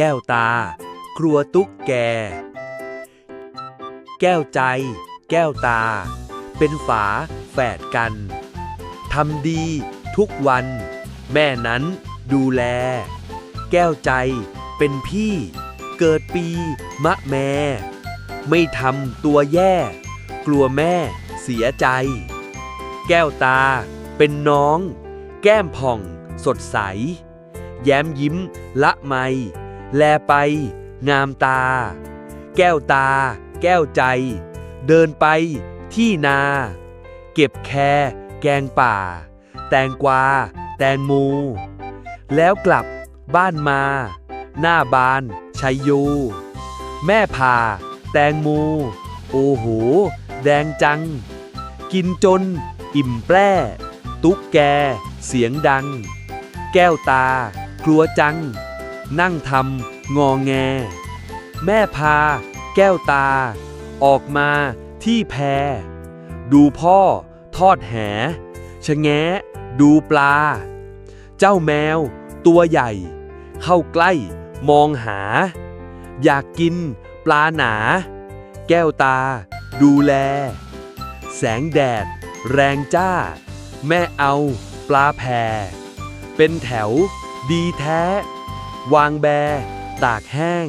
แก้วตา ครัวตุ๊กแก แก้วใจ แก้วตา เป็นฝาแฝดกันทำดีทุกวัน แม่นั้นดูแล แก้วใจ เป็นพี่ เกิดปี มะแม่ ไม่ทำตัวแย่ กลัวแม่เสียใจ แก้วตา เป็นน้อง แก้มผ่อง สดใส แย้มยิ้มละไม แลไป งามตา แก้วตา แก้วใจ เดินไป ที่นา เก็บแค แกงป่า แตงกวา แตงมู แล้วกลับ บ้านมา หน้าบาน ชัยโยแม่พา แตงโมโอ้โห แดงจัง กินจน อิ่มแปร่ตุ๊กแก เสียงดัง แก้วตา กลัวจัง นั่งทำงอแง แม่พา แก้วตา ออกมาที่แพ ดูพ่อ ทอดแหชะแงะ ดูปลา เจ้าแมว ตัวใหญ่ เข้าใกล้ มองหา อยากกิน ปลาหนา แก้วตา ดูแล แสงแดด แรงจ้า แม่เอา ปลาแพเป็นแถว ดีแท้ วางแบ ตากแห้ง